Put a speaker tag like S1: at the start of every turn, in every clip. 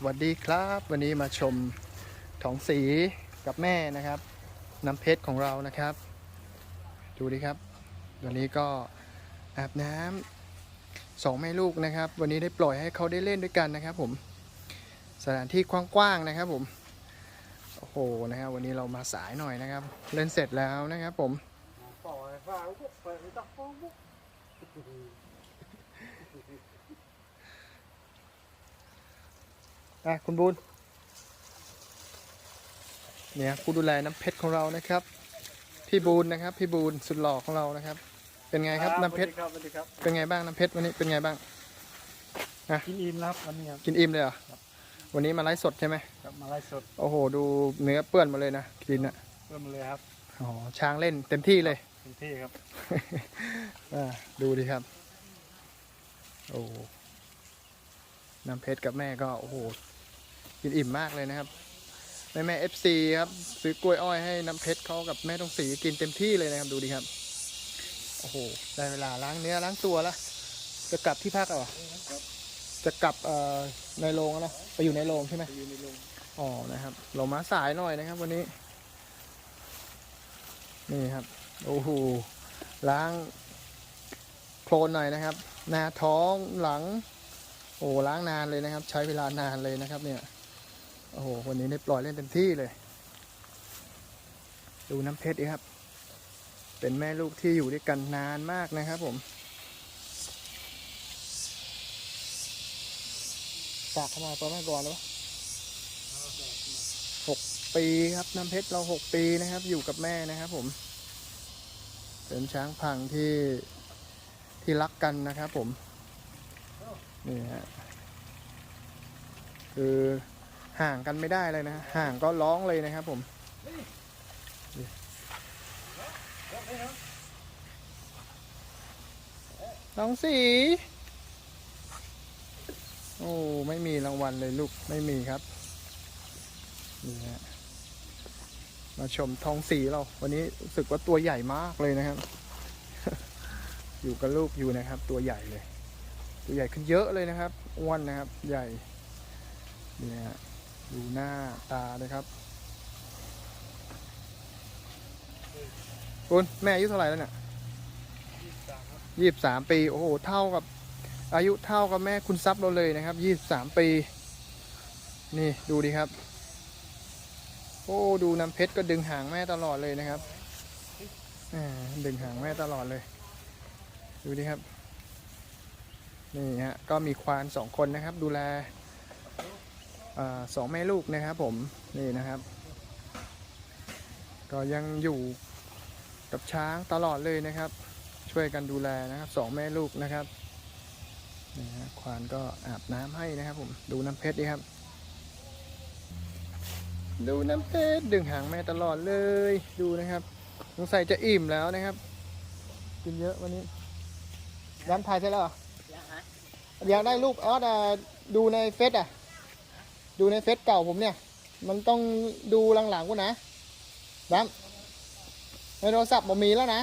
S1: สวัสดีครับ วันนี้มาชมท้องสีกับแม่นะครับ น้ำเพชรของเรานะครับ ดูดิครับ วันนี้ก็อาบน้ำสองแม่ลูกนะครับ วันนี้ได้ปล่อยให้เขาได้เล่นด้วยกันนะครับ ผมสถานที่กว้างๆนะครับผมโอ้โหนะครับวันนี้เรามาสายหน่อยนะครับ เล่นเสร็จแล้วนะครับผม
S2: ปล่ อยฟังปุ๊บเปิดไม่ต้องปุ๊บปุ๊บ
S1: อะคุณบูนเนี่ยผู้ดูแลน้ำเพชรของเรานะครับ พี่บูนนะครับ พี่บูนสุดหล่อของเรานะครับ เป็นไงครับน้ำเพชร
S2: ครับสวัสดีครับ
S1: เป็นไงบ้างน้ำเพชรวันนี้เป็นไงบ้าง
S2: กินอิ่มแล้วครับวันนี้ครับ
S1: กินอิ่มเลยเหรอวันนี้มาไลฟ์สดใช่ไหม
S2: กลับมาไล่สด
S1: โอ้โห ดูเนื้อเปื้อนหมาเลยนะกินอะ
S2: เริ่มเลยครับ
S1: อ๋อช้างเล่นเต็มที่เลย
S2: เต็มที่ครับ
S1: อ่าดูดิครับ โอ้น้ำเพชรกับแม่ก็โอ้โห กินอิ่มมากเลยนะครับ แม่แม่เอฟซีครับ ซื้อกล้วยอ้อยให้น้ำเพชรเขากับแม่ตรงสีกินเต็มที่เลยนะครับดูดิครับ โอ้โห ได้เวลาล้างเนื้อล้างตัวแล้วจะกลับที่พักเหรอจะกลับเอ่อในโรงแล้วนะไปอยู่ในโรงใช่ไหม
S2: ไปอยู่ในโรง
S1: อ๋อนะครับ เรามาสายหน่อยนะครับ วันนี้ นี่ครับ โอ้โหล้างโคลนหน่อยนะครับ หน้าท้องหลัง โอ้ล้างนานเลยนะครับ ใช้เวลานานเลยนะครับ เนี่ย โอ้โห วันนี้ได้ปล่อยเล่นเต็มที่เลย ดูน้ำเพชรดีครับ เป็นแม่ลูกที่อยู่ด้วยกันนานมากนะครับผมฝากเข้ามาประมาณก่อนแล้วหกปีครับน้ำเพชรเราหกปีนะครับ อยู่กับแม่นะครับผม เป็นช้างพังที่ที่รักกันนะครับผม นี่ฮะคือ ห่างกันไม่ได้เลยนะ ห่างก็ร้องเลยนะครับผมน้องสีโอ้ไม่มีรางวัลเลยลูกไม่มีครับนี่ฮะมาชมทองสีเรา วันนี้รู้สึกว่าตัวใหญ่มากเลยนะครับ อยู่กับลูกอยู่นะครับ ตัวใหญ่เลย ตัวใหญ่ขึ้นเยอะเลยนะครับอ้วนนะครับ ใหญ่นี่ฮะ ดูหน้าตาเลยครับคุณแม่อายุเท่าไหร่แล้วเนี่ยยี่สิบสามปี โอ้โห เท่ากับ อายุเท่ากับแม่คุณซับเราเลยนะครับยี่สิบสามปี นี่ดูดิครับ โอ้ดูน้ำเพชรก็ดึงหางแม่ตลอดเลยนะครับอ่าดึงหางแม่ตลอดเลย ดูดิครับ นี่ฮะ ก็มีควานสองคนนะครับ ดูแลอา สองแม่ลูกนะครับผมนี่นะครับ ก็ยังอยู่กับช้างตลอดเลยนะครับ ช่วยกันดูแลนะครับสองแม่ลูกนะครับนี่ฮะควานก็อาบน้ำให้นะครับผมดูน้ำเพชรดิครับ ดูน้ำเพชรดึงหางแม่ตลอดเลยดูนะครับสงสัยจะอิ่มแล้วนะครับ กินเยอะวันนี้ร้านถ่ายใช่แล้วเหรออยากได้รูปออสอะดูในเฟซอะ ดูในเฟซเก่าผมเนี่ย มันต้องดูหลังๆกูนะร้านในโทรศัพท์ผมมีแล้วนะ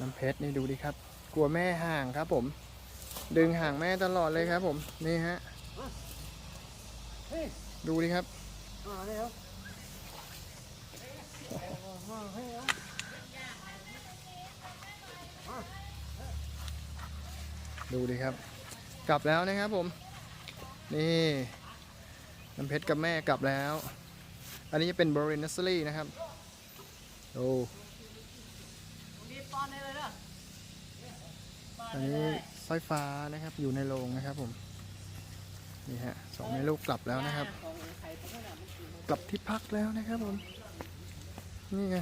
S1: น้ำเพชรนี่ดูดิครับ กลัวแม่ห่างครับผม ดึงห่างแม่ตลอดเลยครับผม นี่ฮะ ดูดิครับ ดูดิครับ กลับแล้วนะครับผม นี่น้ำเพชรกับแม่กลับแล้ว อันนี้จะเป็นบริเวณนัสซรี่นะครับโอ้อันนี้สร้อยฟ้านะครับอยู่ในโรงนะครับผม นี่ฮะสองแม่ลูกกลับแล้วนะครับ กลับที่พักแล้วนะครับผม นี่ไง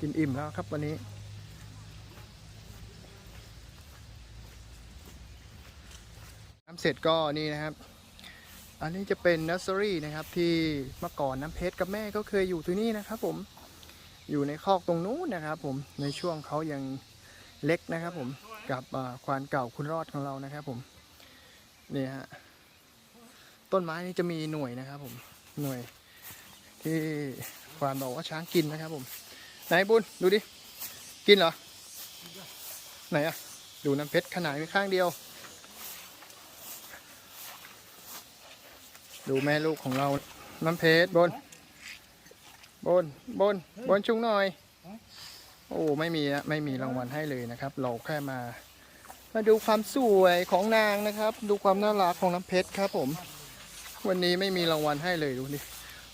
S1: กินอิ่มแล้วครับวันนี้ น้ำ เสร็จก็นี่นะครับ อันนี้จะเป็นนัสซ r รี่นะครับ ที่เมื่อก่อนน้ำเพชรกับแม่ก็เคยอยู่ที่นี่นะครับ ผมอยู่ในคอกตรงนู้นนะครับ ผมในช่วงเขายังเล็กนะครับ ผมกับควานเก่าคุณรอดของเรานะครับ ผมนี่ฮะต้นไม้นี้จะมีหน่วยนะครับ ผมหน่วย ที่ควานบอกว่าช้างกินนะครับ ผมไหนบุญดูดิกินเหรอไหนอะดูน้ำเพชรขนาดมีข้างเดียว ดูแม่ลูกของเรา น้ำเพชรบน บน บน บนชุงหน่อย โอ้ไม่มีนะไม่มีรางวัลให้เลยนะครับ เราแค่มา มาดูความสวยของนางนะครับ ดูความน่ารักของน้ำเพชรครับ ผม วันนี้ไม่มีรางวัลให้เลยดูดิ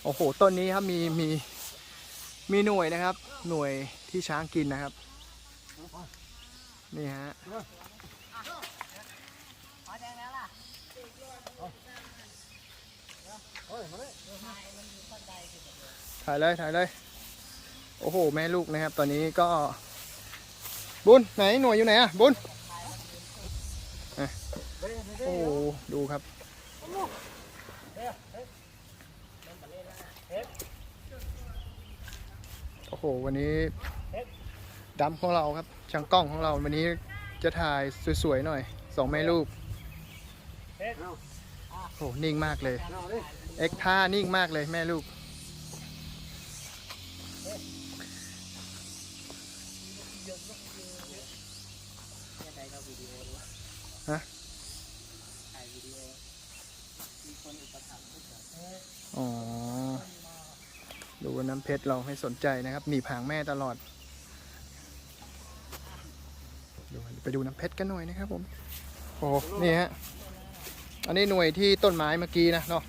S1: โอ้โหต้นนี้ครับมีมีมีหน่วยนะครับ หน่วยที่ช้างกินนะครับ นี่ฮะ ถ่ายเลยถ่ายเลย โอ้โห แม่ลูกนะครับ ตอนนี้ก็ บุญไหนหน่วยอยู่ไหนอะบุญโอ้โหดูครับโอ้โห วันนี้ดำของเราครับช่างกล้องของเราวันนี้จะถ่ายสวยๆหน่อยสองแม่ลูก โอ้นิ่งมากเลย
S2: เอ็
S1: กท่านิ่งมากเลยแม่ลูก ฮะอ๋อ ดูน้ำเพชรเราไม่สนใจนะครับ หนีบหางแม่ตลอดดูไปดูน้ำเพชรกันหน่อยนะครับผม โอ้ นี่ฮะ อันนี้หน่วยที่ต้นไม้เมื่อกี้นะเนาะ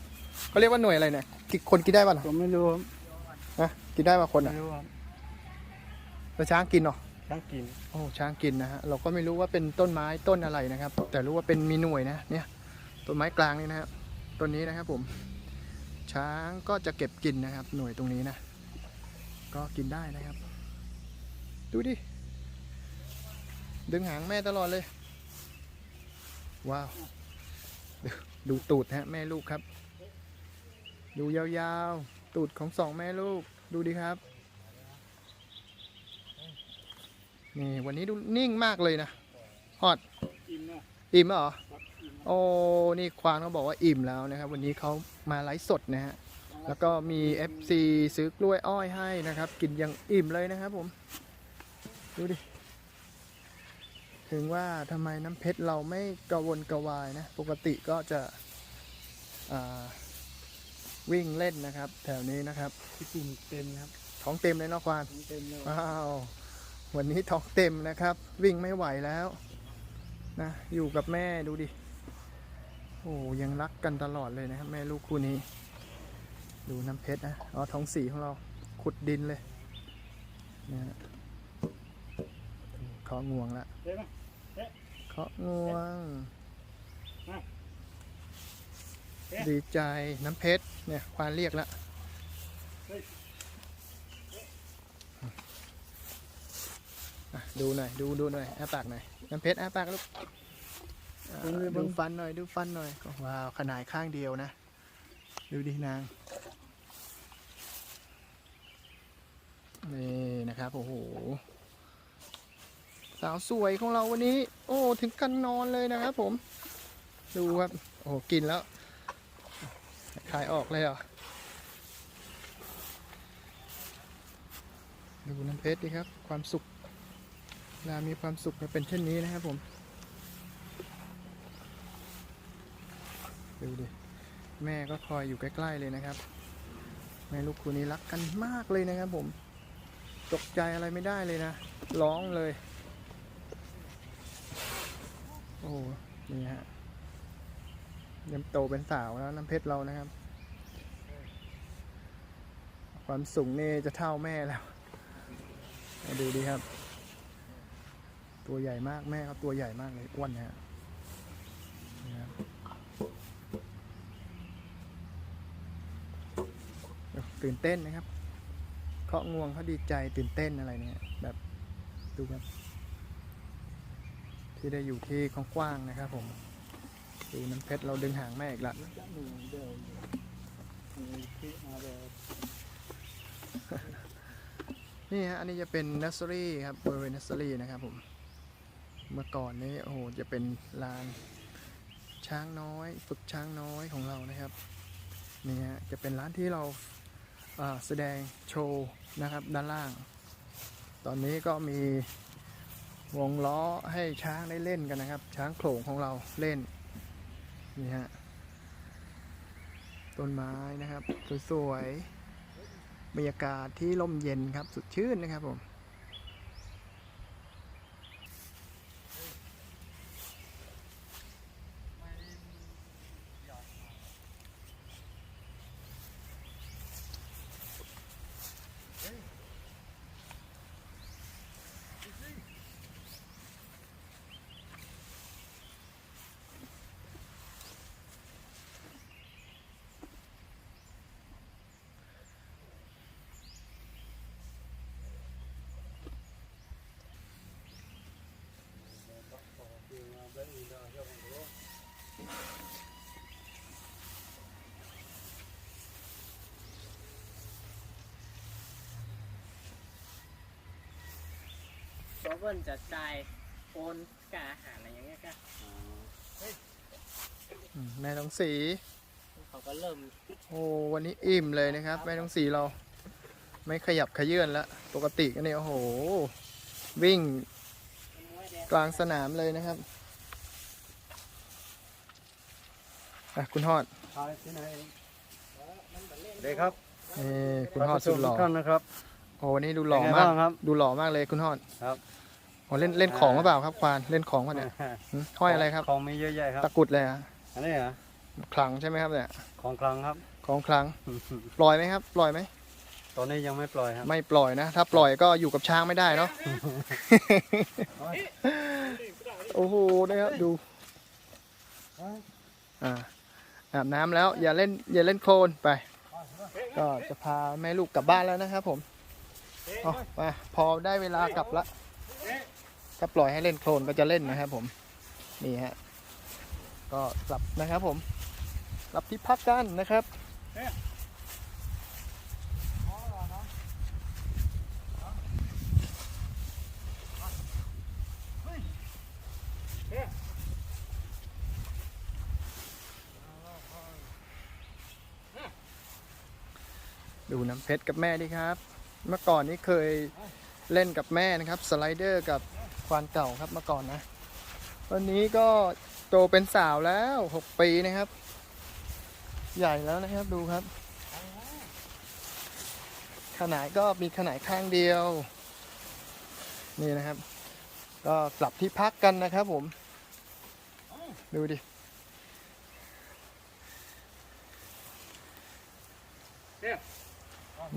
S1: เขาเรียกว่าหน่วยอะไรเนี่ยกิคนกินได้ป่ะ
S2: ผมไม่รู้ครับ
S1: นะกินได้ป่ะคน
S2: ไม่
S1: อะ
S2: รู้ครับ
S1: แล้วช้างกินเนาะ
S2: ช่างกิน
S1: โอ้ช้างกินนะฮะเราก็ไม่รู้ว่าเป็นต้นไม้ต้นอะไรนะครับ แต่รู้ว่าเป็นมีหน่วยนะเนี่ยต้นไม้กลางนี่นะครับต้นนี้นะครับผม ช้างก็จะเก็บกินนะครับ หน่วยตรงนี้นะ ก็กินได้นะครับ ดูดิดึงหางแม่ตลอดเลย ว้าว ดูตูดฮะแม่ลูกครับ ดูยาวๆ ตูดของสองแม่ลูก ดูดิครับ นี่วันนี้ดูนิ่งมากเลยนะฮอด
S2: อิ่มนะ
S1: อิ่มแล้วเหรอ
S2: ครับอิ่ม
S1: โอ้ นี่ควานเขาบอกว่าอิ่มแล้วนะครับ วันนี้เขามาไลฟ์สดนะฮะ แล้วก็มี FC ซื้อกล้วยอ้อยให้นะครับ กินย่างอิ่มเลยนะครับผม ดูดิ ถึงว่าทำไมน้ำเพชรเราไม่กระวนกระวายนะ ปกติก็จะอ่าวิ่งเล่นนะครับ แถวนี้นะครับ
S2: ที่กินเต็มครับ
S1: ท้องเต็มเลยเนาะควาน
S2: เต็มเลย
S1: ว้าววันนี้ท้องเต็มนะครับ วิ่งไม่ไหวแล้วนะอยู่กับแม่ดูดิโอ้ยังรักกันตลอดเลยนะครับ แม่ลูกคู่นี้ ดูน้ำเพชรนะอ๋อท้องสีของเราขุดดินเลยนะฮะ เคาะงวงละ
S2: เต็มไหม
S1: เคาะงวง
S2: มาเอ๊ะ
S1: ดีใจน้ำเพชรเนี่ยควานเรียกละอะดูหน่อยดูดูหน่อยอ้าปากหน่อยน้ำเพชรอ้าปากลูกอ่าดูฟันหน่อยดูฟันหน่อยก็ว้าวขนาดข้างเดียวนะ ดูดินางนี่นะครับโอ้โหสาวสวยของเราวันนี้ โอ้ถึงกันนอนเลยนะครับผม ดูครับ โอ้กินแล้ว ขายออกเลยเหรอ ดูน้ำเพชรดิครับ ความสุขเวลามีความสุขจะเป็นเช่นนี้นะครับผม ดูดิแม่ก็คอยอยู่ใกล้ๆเลยนะครับแม่ลูกคู่นี้รักกันมากเลยนะครับผม ตกใจอะไรไม่ได้เลยนะ ร้องเลย โอ้นี่ฮะเริ่มโตเป็นสาวแล้วน้ำเพชรเรานะครับ ความสูงนี่จะเท่าแม่แล้วมาดูดีครับ ตัวใหญ่มากแม่เขาตัวใหญ่มากเลยอ้วนนะฮะตื่นเต้นนะครับ เคาะงวงเขาดีใจตื่นเต้นอะไรเนี่ยแบบดูครับ ที่ได้อยู่ที่ของกว้างๆนะครับ ผมดูน้ำเพชรเราดึงหางแม่อีกละ
S2: จะหนึ่งเดียวมีที่มาแบบ
S1: นี่ฮะอันนี้จะเป็นนัสซอรี่ครับบริเวณนัสซอรี่นะครับผมเมื่อก่อนนี้โอ้โหจะเป็นลานช้างน้อย ฝึกช้างน้อยของเรานะครับนี่ฮะจะเป็นร้านที่เราอ่าแสดงโชว์นะครับด้านล่าง ตอนนี้ก็มี วงล้อให้ช้างได้เล่นกันนะครับ ช้างโขลงของเราเล่น นี่ฮะ ต้นไม้นะครับ สวยๆบรรยากาศที่ร่มเย็นครับสดชื่นนะครับผม
S3: ตัวเบิ้ลจะจ่ายโอนกับอาหารอะไรอย่างเงี้ยก็
S1: อืมแม่ต้องสี
S3: เขาก็เริ่ม
S1: โอ้วันนี้อิ่มเลยนะครับ แม่ต้องสีเรา ไม่ขยับขยื่นแล้วปกติก็เนี่ยโอ้โห วิ่งกลางสนามเลยนะครับอะคุณฮอด
S2: เด็กครับ
S1: นี่คุณฮอดสุดหล่อ
S2: ท่านนะครับ
S1: โอ้วันนี้ดูหล่อ
S2: เป็นไง
S1: มาก
S2: บ้างครับ
S1: ดูหล่อมากเลยคุณฮอด
S2: ครับ
S1: โอ้เล่นเล่นของหรือเปล่าครับควานเล่นของวะเนี่ยหึห้อยอะไรครับ
S2: ของมีเยอะแยะครับ
S1: ตะกรุดเลยอะ
S2: อันนี้เหรอ
S1: ขลังใช่ไหมครับเนี่ย
S2: ของคลังครับ
S1: ของขลังปล่อยไหมครับปล่อยไหม
S2: ตอนนี้ยังไม่ปล่อยครับ
S1: ไม่ปล่อยนะ ถ้าปล่อยก็อยู่กับช้างไม่ได้เนาะ โอ้โหนะครับดูอ่าอาบน้ำแล้วอย่าเล่นอย่าเล่นโคลนไป ก็จะพาแม่ลูกกลับบ้านแล้วนะครับผม เอามาพอได้เวลากลับละถ้าปล่อยให้เล่นโคลนก็จะเล่นนะครับผม นี่ฮะ ก็กลับนะครับผมกลับที่พักกันนะครับดูน้ำเพชรกับแม่ดิครับ เมื่อก่อนนี้เคยเล่นกับแม่นะครับ สไลเดอร์กับควานเก่าครับเมื่อก่อนนะวันนี้ก็โตเป็นสาวแล้วหกปีนะครับ ใหญ่แล้วนะครับดูครับ ขนาดก็มีขนาดข้างเดียว นี่นะครับ ก็กลับที่พักกันนะครับผม ดูดิ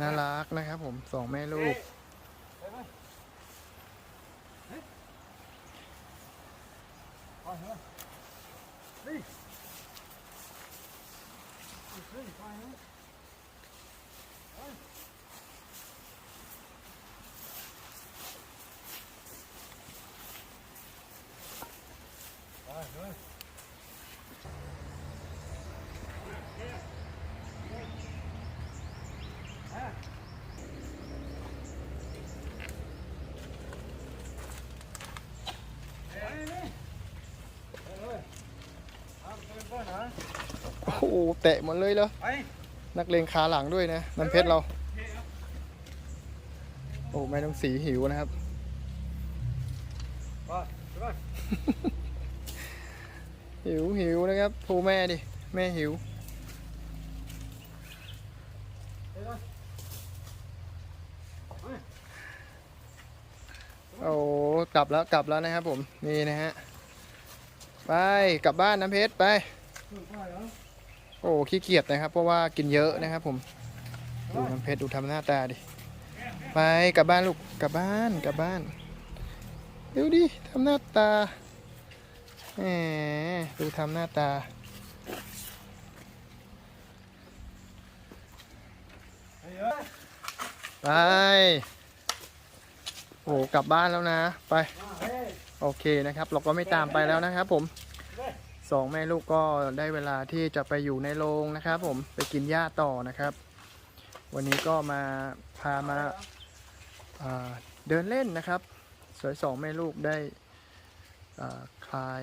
S1: น่ารักนะครับผมสองแม่ลูก โอ้โห เตะหมดเลยเหรอ
S2: ไป
S1: นักเลงขาหลังด้วยนะน้ำเพชรเรา โอ้ไม่ต้องสีหิวนะครับ
S2: ไปไป
S1: หิวหิวนะครับโทรแม่ดิ แม่หิวโอ้กลับแล้วกลับแล้วนะครับผม นี่นะฮะ ไป กลับบ้านน้ำเพชร ไป โอ้ขี้เกียจนะครับ เพราะว่ากินเยอะนะครับ ผม ดูน้ำเพชรดูทำหน้าตาดิ ไปกลับบ้านลูกกลับบ้านกลับบ้าน ดูดิทำหน้าตาแหมดูทำหน้าตาไปโอ้กลับบ้านแล้วนะ ไป โอเคนะครับ เราก็ไม่ตามไปแล้วนะครับผม สองแม่ลูกก็ได้เวลาที่จะไปอยู่ในโรงนะครับผมไปกินหญ้าต่อนะครับ วันนี้ก็มาพามาาเดินเล่นนะครับ สวยสองแม่ลูกได้คลาย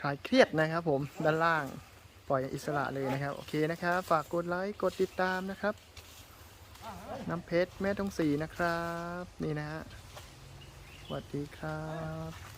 S1: คลายเครียดนะครับผมด้านล่างปล่อยอิสระเลยนะครับ โอเคนะครับ ฝากกดไลค์กดติดตามนะครับ น้ำเพชรแม่ต้องสีนะครับ นี่นะฮะสวัสดีครับ